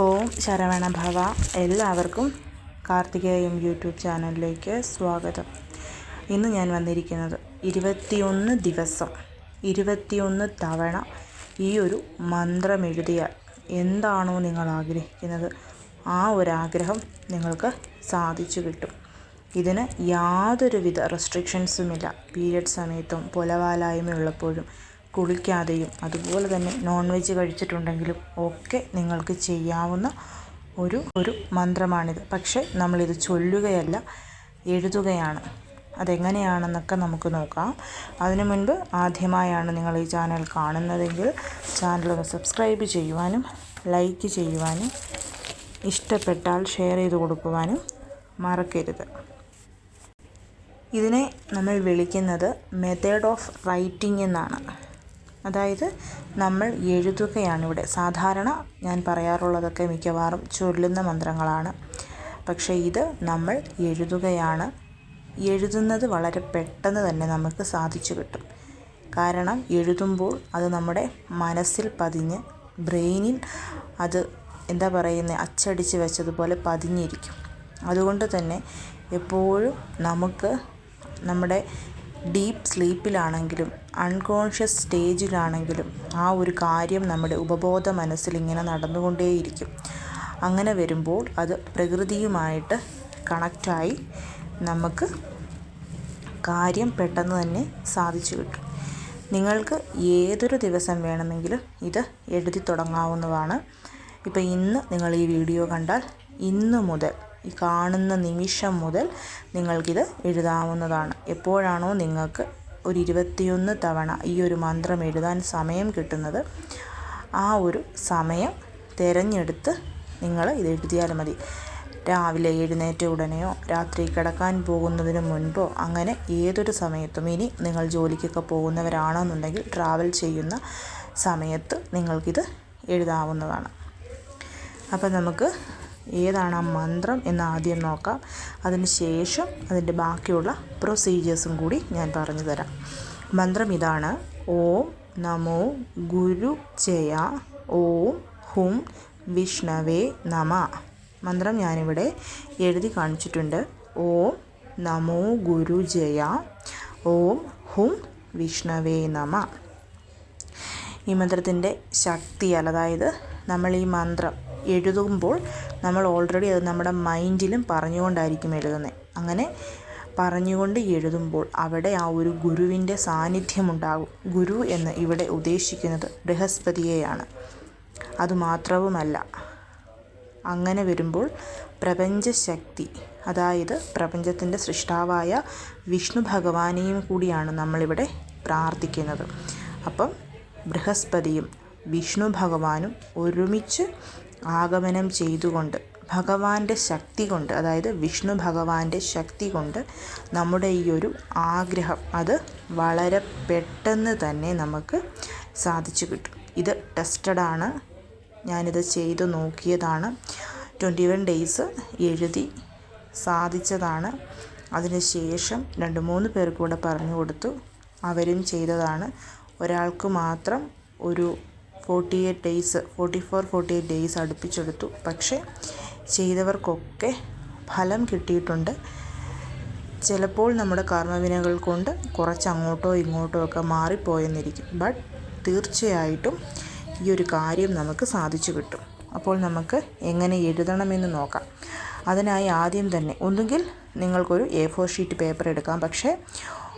ഓം ശരവണ ഭവ എല്ലാവർക്കും കാർത്തികേയം യൂട്യൂബ് ചാനലിലേക്ക് സ്വാഗതം. ഇന്ന് ഞാൻ വന്നിരിക്കുന്നത് ഇരുപത്തിയൊന്ന് ദിവസം ഇരുപത്തിയൊന്ന് തവണ ഈ ഒരു മന്ത്രം എഴുതിയാൽ എന്താണോ നിങ്ങൾ ആഗ്രഹിക്കുന്നത്? ആ ഒരാഗ്രഹം നിങ്ങൾക്ക് സാധിച്ചു കിട്ടും. ഇതിന് യാതൊരുവിധ റെസ്ട്രിക്ഷൻസുമില്ല പീരിയഡ് സമയത്തും പുലവാലായ്മ ഉള്ളപ്പോഴും കുളിക്കാതെയും അതുപോലെ തന്നെ നോൺ വെജ് കഴിച്ചിട്ടുണ്ടെങ്കിലും ഒക്കെ നിങ്ങൾക്ക് ചെയ്യാവുന്ന ഒരു ഒരു മന്ത്രമാണിത്. പക്ഷേ നമ്മളിത് ചൊല്ലുകയല്ല എഴുതുകയാണ്. അതെങ്ങനെയാണെന്നൊക്കെ നമുക്ക് നോക്കാം. അതിനു മുൻപ് ആദ്യമായാണ് നിങ്ങൾ ഈ ചാനൽ കാണുന്നതെങ്കിൽ ചാനൽ സബ്സ്ക്രൈബ് ചെയ്യുവാനും ലൈക്ക് ചെയ്യുവാനും ഇഷ്ടപ്പെട്ടാൽ ഷെയർ ചെയ്ത് കൊടുക്കുവാനും മറക്കരുത്. ഇതിനെ നമ്മൾ വിളിക്കുന്നത് മെത്തേഡ് ഓഫ് റൈറ്റിംഗ് എന്നാണ്. അതായത് നമ്മൾ എഴുതുകയാണ് ഇവിടെ സാധാരണ ഞാൻ പറയാറുള്ളതൊക്കെ മിക്കവാറും ചൊല്ലുന്ന മന്ത്രങ്ങളാണ്. പക്ഷേ ഇത് നമ്മൾ എഴുതുകയാണ്. എഴുതുന്നത് വളരെ പെട്ടെന്ന് തന്നെ നമുക്ക് സാധിച്ചു കിട്ടും. കാരണം എഴുതുമ്പോൾ അത് നമ്മുടെ മനസ്സിൽ പതിഞ്ഞ് ബ്രെയിനിൽ അത് എന്താ പറയുന്നത് അച്ചടിച്ച് വെച്ചതുപോലെ പതിഞ്ഞിരിക്കും. അതുകൊണ്ട് തന്നെ എപ്പോഴും നമുക്ക് നമ്മുടെ ഡീപ്പ് സ്ലീപ്പിലാണെങ്കിലും അൺകോൺഷ്യസ് സ്റ്റേജിലാണെങ്കിലും ആ ഒരു കാര്യം നമ്മുടെ ഉപബോധ മനസ്സിൽ ഇങ്ങനെ നടന്നുകൊണ്ടേയിരിക്കും. അങ്ങനെ വരുമ്പോൾ അത് പ്രകൃതിയുമായിട്ട് കണക്റ്റായി നമുക്ക് കാര്യം പെട്ടെന്ന് തന്നെ സാധിച്ചു കിട്ടും. നിങ്ങൾക്ക് ഏതൊരു ദിവസം വേണമെങ്കിലും ഇത് എഴുതി തുടങ്ങാവുന്നതാണ്. ഇപ്പോൾ ഇന്ന് നിങ്ങൾ ഈ വീഡിയോ കണ്ടാൽ ഇന്ന് മുതൽ ഈ കാണുന്ന നിമിഷം മുതൽ നിങ്ങൾക്കിത് എഴുതാവുന്നതാണ്. എപ്പോഴാണോ നിങ്ങൾക്ക് ഒരു ഇരുപത്തിയൊന്ന് തവണ ഈ ഒരു മന്ത്രം എഴുതാൻ സമയം കിട്ടുന്നത്. ആ ഒരു സമയം തിരഞ്ഞെടുത്ത് നിങ്ങൾ ഇത് എഴുതിയാൽ മതി. രാവിലെ എഴുന്നേറ്റ ഉടനെയോ രാത്രി കിടക്കാൻ പോകുന്നതിന് മുൻപോ അങ്ങനെ ഏതൊരു സമയത്തും ഇനി നിങ്ങൾ ജോലിക്കൊക്കെ പോകുന്നവരാണെന്നുണ്ടെങ്കിൽ ട്രാവൽ ചെയ്യുന്ന സമയത്ത് നിങ്ങൾക്കിത് എഴുതാവുന്നതാണ്. അപ്പം നമുക്ക് ഏതാണ് ആ മന്ത്രം എന്ന് ആദ്യം നോക്കാം. അതിന് ശേഷം അതിന്റെ ബാക്കിയുള്ള പ്രൊസീജിയേഴ്സും കൂടി ഞാൻ പറഞ്ഞു തരാം. മന്ത്രം ഇതാണ്. ഓം നമോ ഗുരു ജയ. ഓം ഹും വിഷ്ണവേ നമ. മന്ത്രം ഞാനിവിടെ എഴുതി കാണിച്ചിട്ടുണ്ട്. ഓം നമോ ഗുരു ജയ. ഓം ഹും വിഷ്ണവേ നമ. ഈ മന്ത്രത്തിന്റെ ശക്തിയാൽ അതായത് നമ്മൾ ഈ മന്ത്രം എഴുതുമ്പോൾ നമ്മൾ ഓൾറെഡി അത് നമ്മുടെ മൈൻഡിലും പറഞ്ഞുകൊണ്ടായിരിക്കും എഴുതുന്നത് അങ്ങനെ പറഞ്ഞുകൊണ്ട് എഴുതുമ്പോൾ അവിടെ ആ ഒരു ഗുരുവിന്റെ സാന്നിധ്യമുണ്ടാകും ഗുരു എന്ന് ഇവിടെ ഉദ്ദേശിക്കുന്നത് ബൃഹസ്പതിയെയാണ്. അതുമാത്രവുമല്ല അങ്ങനെ വരുമ്പോൾ പ്രപഞ്ചശക്തി അതായത് പ്രപഞ്ചത്തിന്റെ സൃഷ്ടാവായ വിഷ്ണു ഭഗവാനെയും കൂടിയാണ് നമ്മളിവിടെ പ്രാർത്ഥിക്കുന്നത്. അപ്പം ബൃഹസ്പതിയും വിഷ്ണു ഭഗവാനും ഒരുമിച്ച് ആഗമനം ചെയ്തുകൊണ്ട് ഭഗവാന്റെ ശക്തി കൊണ്ട് അതായത് വിഷ്ണു ഭഗവാന്റെ ശക്തി കൊണ്ട് നമ്മുടെ ഈ ഒരു ആഗ്രഹം അത് വളരെ പെട്ടെന്ന് തന്നെ നമുക്ക് സാധിച്ചു കിട്ടും. ഇത് ടെസ്റ്റഡാണ് ഞാനിത് ചെയ്ത് നോക്കിയതാണ്. ട്വന്റി വൺ ഡേയ്സ് എഴുതി സാധിച്ചതാണ്. അതിനുശേഷം രണ്ട് മൂന്ന് പേർക്ക് കൂടെ പറഞ്ഞു കൊടുത്തു. അവരും ചെയ്തതാണ്. ഒരാൾക്ക് മാത്രം ഒരു forty eight days forty four forty eight days അടുപ്പിച്ചെടുത്തു. പക്ഷേ ചെയ്തവർക്കൊക്കെ ഫലം കിട്ടിയിട്ടുണ്ട്. ചിലപ്പോൾ നമ്മുടെ കർമ്മവിനകൾ കൊണ്ട് കുറച്ച് അങ്ങോട്ടോ ഇങ്ങോട്ടോ ഒക്കെ മാറിപ്പോയെന്നിരിക്കും. ബട്ട് തീർച്ചയായിട്ടും ഈ ഒരു കാര്യം നമുക്ക് സാധിച്ചു കിട്ടും. അപ്പോൾ നമുക്ക് എങ്ങനെ എഴുതണമെന്ന് നോക്കാം. അതിനായി ആദ്യം തന്നെ ഒന്നുകിൽ നിങ്ങൾക്കൊരു എ ഫോർ ഷീറ്റ് പേപ്പർ എടുക്കാം. പക്ഷേ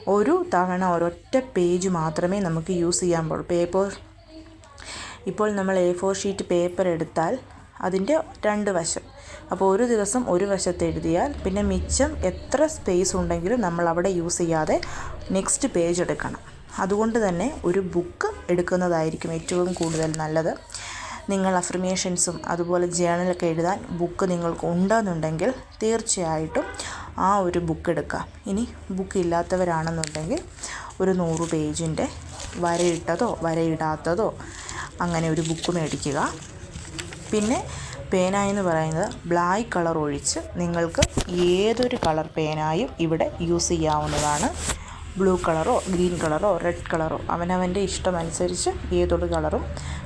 ഒരു തവണ ഒരൊറ്റ പേജ് മാത്രമേ നമുക്ക് യൂസ് ചെയ്യാൻ പാടുള്ളൂ. പേപ്പർ ഇപ്പോൾ നമ്മൾ എ ഫോർ ഷീറ്റ് പേപ്പർ എടുത്താൽ അതിന്റെ രണ്ട് വശം. അപ്പോൾ ഒരു ദിവസം ഒരു വശത്ത് എഴുതിയാൽ പിന്നെ മിച്ചം എത്ര സ്പേസ് ഉണ്ടെങ്കിലും നമ്മൾ അവിടെ യൂസ് ചെയ്യാതെ നെക്സ്റ്റ് പേജ് എടുക്കണം. അതുകൊണ്ട് തന്നെ ഒരു ബുക്ക് എടുക്കുന്നതായിരിക്കും ഏറ്റവും കൂടുതൽ നല്ലത്. നിങ്ങൾ അഫർമേഷൻസും അതുപോലെ ജേണലൊക്കെ എഴുതാൻ ബുക്ക് നിങ്ങൾക്ക് ഉണ്ടെന്നുണ്ടെങ്കിൽ തീർച്ചയായിട്ടും ആ ഒരു ബുക്ക് എടുക്കാം ഇനി ബുക്ക് ഇല്ലാത്തവരാണെന്നുണ്ടെങ്കിൽ ഒരു നൂറ് പേജിന്റെ വരയിട്ടതോ വരയിടാത്തതോ അങ്ങനെ ഒരു ബുക്ക് മേടിക്കുക. പിന്നെ പേന എന്ന് പറയുന്നത് ബ്ലാക്ക് കളർ ഒഴിച്ച് നിങ്ങൾക്ക് ഏതൊരു കളർ പേനായും ഇവിടെ യൂസ് ചെയ്യാവുന്നതാണ്. ബ്ലൂ കളറോ ഗ്രീൻ കളറോ റെഡ് കളറോ അവനവന്റെ ഇഷ്ടമനുസരിച്ച് ഏതൊരു കളറും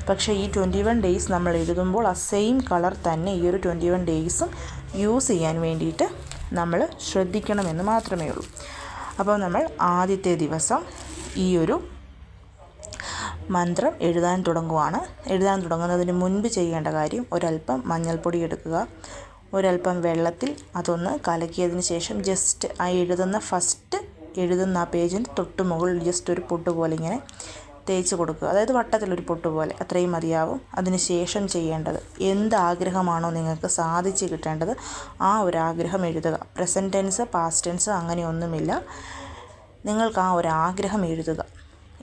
പക്ഷേ ഈ ട്വന്റി വൺ ഡേയ്സ് നമ്മൾ എഴുതുമ്പോൾ ആ സെയിം കളർ തന്നെ ഈ ഒരു ട്വന്റി വൺ ഡേയ്സും യൂസ് ചെയ്യാൻ വേണ്ടിയിട്ട് നമ്മൾ ശ്രദ്ധിക്കണമെന്ന് മാത്രമേ ഉള്ളൂ. അപ്പോൾ നമ്മൾ ആദ്യത്തെ ദിവസം ഈ ഒരു മന്ത്രം എഴുതാൻ തുടങ്ങുവാണ്. എഴുതാൻ തുടങ്ങുന്നതിന് മുൻപ് ചെയ്യേണ്ട കാര്യം ഒരല്പം മഞ്ഞൾപ്പൊടി എടുക്കുക. ഒരല്പം വെള്ളത്തിൽ അതൊന്ന് കലക്കിയതിന് ശേഷം ജസ്റ്റ് ആ എഴുതുന്ന ഫസ്റ്റ് എഴുതുന്ന ആ പേജിന്റെ തൊട്ട് മുകളിൽ ജസ്റ്റ് ഒരു പൊട്ട് പോലെ ഇങ്ങനെ തേച്ച് കൊടുക്കുക. അതായത് വട്ടത്തിലൊരു പൊട്ട് പോലെ. അത്രയും മതിയാവും. അതിന് ശേഷം ചെയ്യേണ്ടത് എന്ത് ആഗ്രഹമാണോ നിങ്ങൾക്ക് സാധിച്ച് കിട്ടേണ്ടത് ആ ഒരു ആഗ്രഹം എഴുതുക. പ്രസന്റ് ടെൻസ് പാസ്റ്റ് ടെൻസ് അങ്ങനെയൊന്നുമില്ല നിങ്ങൾക്ക് ആ ഒരു ആഗ്രഹം എഴുതുക.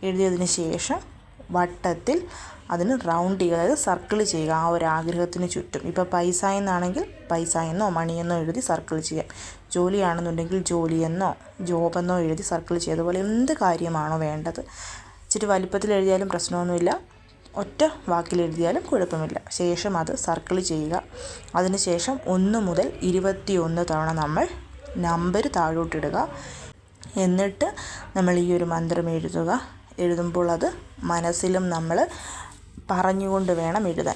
എഴുതിയതിന് ശേഷം വട്ടത്തിൽ അതിന് റൗണ്ട് ചെയ്യുക അതായത് സർക്കിൾ ചെയ്യുക ആ ഒരു ആഗ്രഹത്തിന് ചുറ്റും. ഇപ്പോൾ പൈസ എന്നാണെങ്കിൽ പൈസ എന്നോ മണിയെന്നോ എഴുതി സർക്കിൾ ചെയ്യാം ജോലിയാണെന്നുണ്ടെങ്കിൽ ജോലിയെന്നോ ജോബെന്നോ എഴുതി സർക്കിൾ ചെയ്യുക. അതുപോലെ എന്ത് കാര്യമാണോ വേണ്ടത്. ഇച്ചിരി വലിപ്പത്തിൽ എഴുതിയാലും പ്രശ്നമൊന്നുമില്ല. ഒറ്റ വാക്കിൽ എഴുതിയാലും കുഴപ്പമില്ല. ശേഷം അത് സർക്കിൾ ചെയ്യുക. അതിനുശേഷം ഒന്ന് മുതൽ ഇരുപത്തി ഒന്ന് തവണ നമ്മൾ നമ്പർ താഴോട്ടിടുക. എന്നിട്ട് നമ്മൾ ഈ ഒരു മന്ത്രം എഴുതുക. എഴുതുമ്പോൾ അത് മനസ്സിലും നമ്മൾ പറഞ്ഞുകൊണ്ട് വേണം എഴുതാൻ.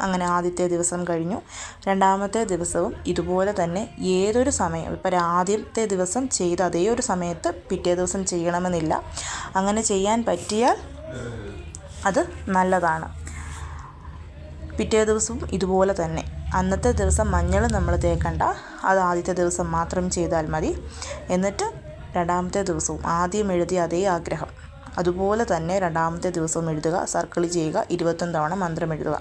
അങ്ങനെ ആദ്യത്തെ ദിവസം കഴിഞ്ഞു. രണ്ടാമത്തെ ദിവസവും ഇതുപോലെ തന്നെ ഏതൊരു സമയം ഇപ്പോൾ ആദ്യത്തെ ദിവസം ചെയ്ത അതേ ഒരു സമയത്ത് പിറ്റേ ദിവസം ചെയ്യണമെന്നില്ല. അങ്ങനെ ചെയ്യാൻ പറ്റിയാൽ അത് നല്ലതാണ്. പിറ്റേ ദിവസവും ഇതുപോലെ തന്നെ. അന്നത്തെ ദിവസം മഞ്ഞൾ നമ്മൾ തേക്കണ്ട. അത് ആദ്യത്തെ ദിവസം മാത്രം ചെയ്താൽ മതി. എന്നിട്ട് രണ്ടാമത്തെ ദിവസവും ആദ്യം എഴുതിയ അതേ ആഗ്രഹം. അതുപോലെ തന്നെ രണ്ടാമത്തെ ദിവസം എഴുതുക സർക്കിൾ ചെയ്യുക ഇരുപത്തൊന്ന് തവണ മന്ത്രം എഴുതുക.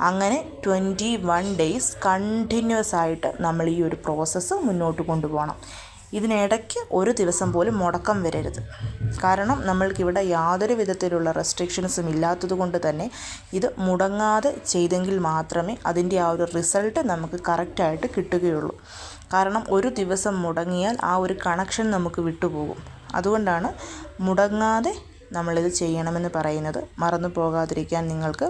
അങ്ങനെ ട്വന്റി വൺ ഡേയ്സ് കണ്ടിന്യൂസ് ആയിട്ട് നമ്മൾ ഈ ഒരു പ്രോസസ്സ് മുന്നോട്ട് കൊണ്ടുപോകണം. ഇതിനിടയ്ക്ക് ഒരു ദിവസം പോലും മുടക്കം വരരുത്. കാരണം നമ്മൾക്കിവിടെ യാതൊരു വിധത്തിലുള്ള റെസ്ട്രിക്ഷൻസും ഇല്ലാത്തത് കൊണ്ട് തന്നെ ഇത് മുടങ്ങാതെ ചെയ്തെങ്കിൽ മാത്രമേ അതിന്റെ ആ ഒരു റിസൾട്ട് നമുക്ക് കറക്റ്റായിട്ട് കിട്ടുകയുള്ളൂ. കാരണം ഒരു ദിവസം മുടങ്ങിയാൽ ആ ഒരു കണക്ഷൻ നമുക്ക് വിട്ടുപോകും. അതുകൊണ്ടാണ് മുടങ്ങാതെ നമ്മളിത് ചെയ്യണമെന്ന് പറയുന്നത്. മറന്നു പോകാതിരിക്കാൻ നിങ്ങൾക്ക്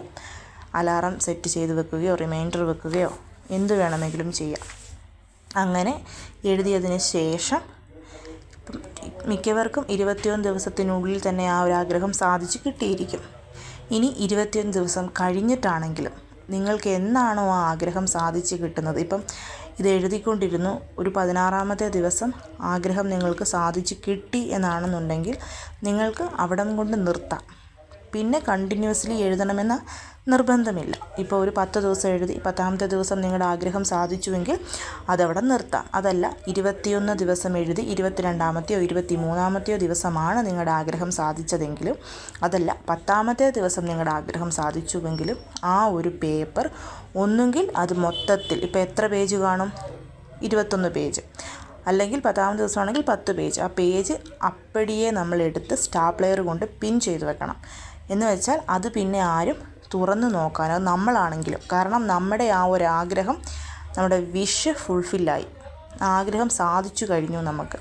അലാറം സെറ്റ് ചെയ്ത് വെക്കുകയോ റിമൈൻഡർ വെക്കുകയോ എന്ത് വേണമെങ്കിലും ചെയ്യാം. അങ്ങനെ എഴുതിയതിന് ശേഷം മിക്കവർക്കും ഇരുപത്തിയൊന്ന് ദിവസത്തിനുള്ളിൽ തന്നെ ആ ഒരു ആഗ്രഹം സാധിച്ച് കിട്ടിയിരിക്കും. ഇനി ഇരുപത്തിയൊന്ന് ദിവസം കഴിഞ്ഞിട്ടാണെങ്കിലും നിങ്ങൾക്ക് എന്നാണോ ആ ആഗ്രഹം സാധിച്ച് കിട്ടുന്നത്? ഇപ്പം ഇത് എഴുതിക്കൊണ്ടിരുന്നു ഒരു പതിനാറാമത്തെ ദിവസം ആഗ്രഹം നിങ്ങൾക്ക് സാധിച്ചു കിട്ടി എന്നാണെന്നുണ്ടെങ്കിൽ നിങ്ങൾക്ക് അവിടം കൊണ്ട് നിർത്താം. പിന്നെ കണ്ടിന്യൂസ്ലി എഴുതണമെന്ന നിർബന്ധമില്ല. ഇപ്പോൾ ഒരു പത്ത് ദിവസം എഴുതി പത്താമത്തെ ദിവസം നിങ്ങളുടെ ആഗ്രഹം സാധിച്ചുവെങ്കിൽ അതവിടെ നിർത്താം. അതല്ല ഇരുപത്തിയൊന്ന് ദിവസം എഴുതി ഇരുപത്തിരണ്ടാമത്തെയോ ഇരുപത്തി മൂന്നാമത്തെയോ ദിവസമാണ് നിങ്ങളുടെ ആഗ്രഹം സാധിച്ചതെങ്കിലും അതല്ല പത്താമത്തെ ദിവസം നിങ്ങളുടെ ആഗ്രഹം സാധിച്ചുവെങ്കിലും ആ ഒരു പേപ്പർ ഒന്നുകിൽ അത് മൊത്തത്തിൽ ഇപ്പോൾ എത്ര പേജ് കാണും? ഇരുപത്തൊന്ന് പേജ്. അല്ലെങ്കിൽ പത്താമത്തെ ദിവസമാണെങ്കിൽ പത്ത് പേജ്. ആ പേജ് അപ്പടിയെ നമ്മൾ എടുത്ത് സ്റ്റാപ്ലെയർ കൊണ്ട് പിൻ ചെയ്ത് വെക്കണം. എന്ന് വെച്ചാൽ അത് പിന്നെ ആരും തുറന്ന് നോക്കാനോ നമ്മളാണെങ്കിലും. കാരണം നമ്മുടെ ആ ഒരു ആഗ്രഹം നമ്മുടെ വിഷ് ഫുൾഫില്ലായി. ആഗ്രഹം സാധിച്ചു കഴിഞ്ഞു നമുക്ക്.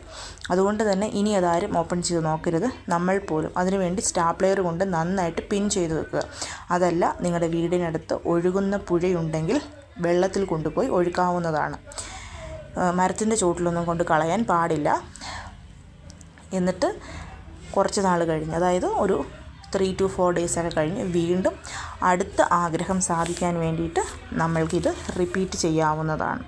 അതുകൊണ്ട് തന്നെ ഇനി അതാരും ഓപ്പൺ ചെയ്ത് നോക്കരുത്. നമ്മൾ പോലും അതിനുവേണ്ടി സ്റ്റാപ്ലെയർ കൊണ്ട് നന്നായിട്ട് പിൻ ചെയ്ത് വെക്കുക. അതല്ല നിങ്ങളുടെ വീടിനടുത്ത് ഒഴുകുന്ന പുഴയുണ്ടെങ്കിൽ വെള്ളത്തിൽ കൊണ്ടുപോയി ഒഴുക്കാവുന്നതാണ്. മരത്തിന്റെ ചുവട്ടിലൊന്നും കൊണ്ട് കളയാൻ പാടില്ല. എന്നിട്ട് കുറച്ച് നാൾ കഴിഞ്ഞ് അതായത് ഒരു ത്രീ ടു ഫോർ ഡേയ്സൊക്കെ കഴിഞ്ഞ് വീണ്ടും അടുത്ത ആഗ്രഹം സാധിക്കാൻ വേണ്ടിയിട്ട് നമ്മൾക്കിത് റിപ്പീറ്റ് ചെയ്യാവുന്നതാണ്.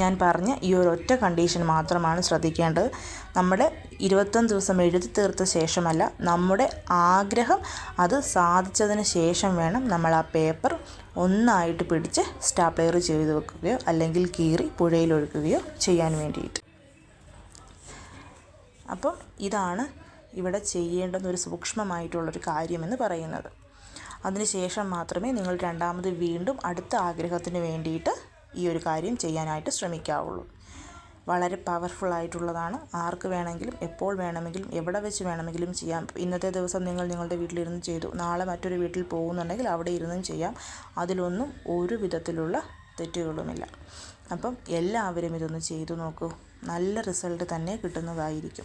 ഞാൻ പറഞ്ഞ ഈ ഒരു ഒറ്റ കണ്ടീഷൻ മാത്രമാണ് ശ്രദ്ധിക്കേണ്ടത്. നമ്മുടെ ഇരുപത്തൊന്ന് ദിവസം എഴുതി തീർത്ത ശേഷമല്ല നമ്മുടെ ആഗ്രഹം അത് സാധിച്ചതിന് ശേഷം വേണം നമ്മൾ ആ പേപ്പർ ഒന്നായിട്ട് പിടിച്ച് സ്റ്റാപ്ലെയർ ചെയ്ത് വെക്കുകയോ അല്ലെങ്കിൽ കീറി പുഴയിൽ ഒഴുക്കുകയോ ചെയ്യാൻ വേണ്ടിയിട്ട്. അപ്പം ഇതാണ് ഇവിടെ ചെയ്യേണ്ടുന്ന ഒരു സൂക്ഷ്മമായിട്ടുള്ളൊരു കാര്യമെന്ന് പറയുന്നത്. അതിനുശേഷം മാത്രമേ നിങ്ങൾ രണ്ടാമത് വീണ്ടും അടുത്ത ആഗ്രഹത്തിന് വേണ്ടിയിട്ട് ഈ ഒരു കാര്യം ചെയ്യാനായിട്ട് ശ്രമിക്കാവുള്ളൂ. വളരെ പവർഫുൾ ആയിട്ടുള്ളതാണ്. ആർക്ക് വേണമെങ്കിലും എപ്പോൾ വേണമെങ്കിലും എവിടെ വെച്ച് വേണമെങ്കിലും ചെയ്യാം. ഇന്നത്തെ ദിവസം നിങ്ങൾ നിങ്ങളുടെ വീട്ടിലിരുന്ന് ചെയ്തു നാളെ മറ്റൊരു വീട്ടിൽ പോകുന്നുണ്ടെങ്കിൽ അവിടെ ഇരുന്നും ചെയ്യാം. അതിലൊന്നും ഒരു വിധത്തിലുള്ള തെറ്റുകളുമില്ല. അപ്പം എല്ലാവരും ഇതൊന്ന് ചെയ്തു നോക്കൂ. നല്ല റിസൾട്ട് തന്നെ കിട്ടുന്നതായിരിക്കും.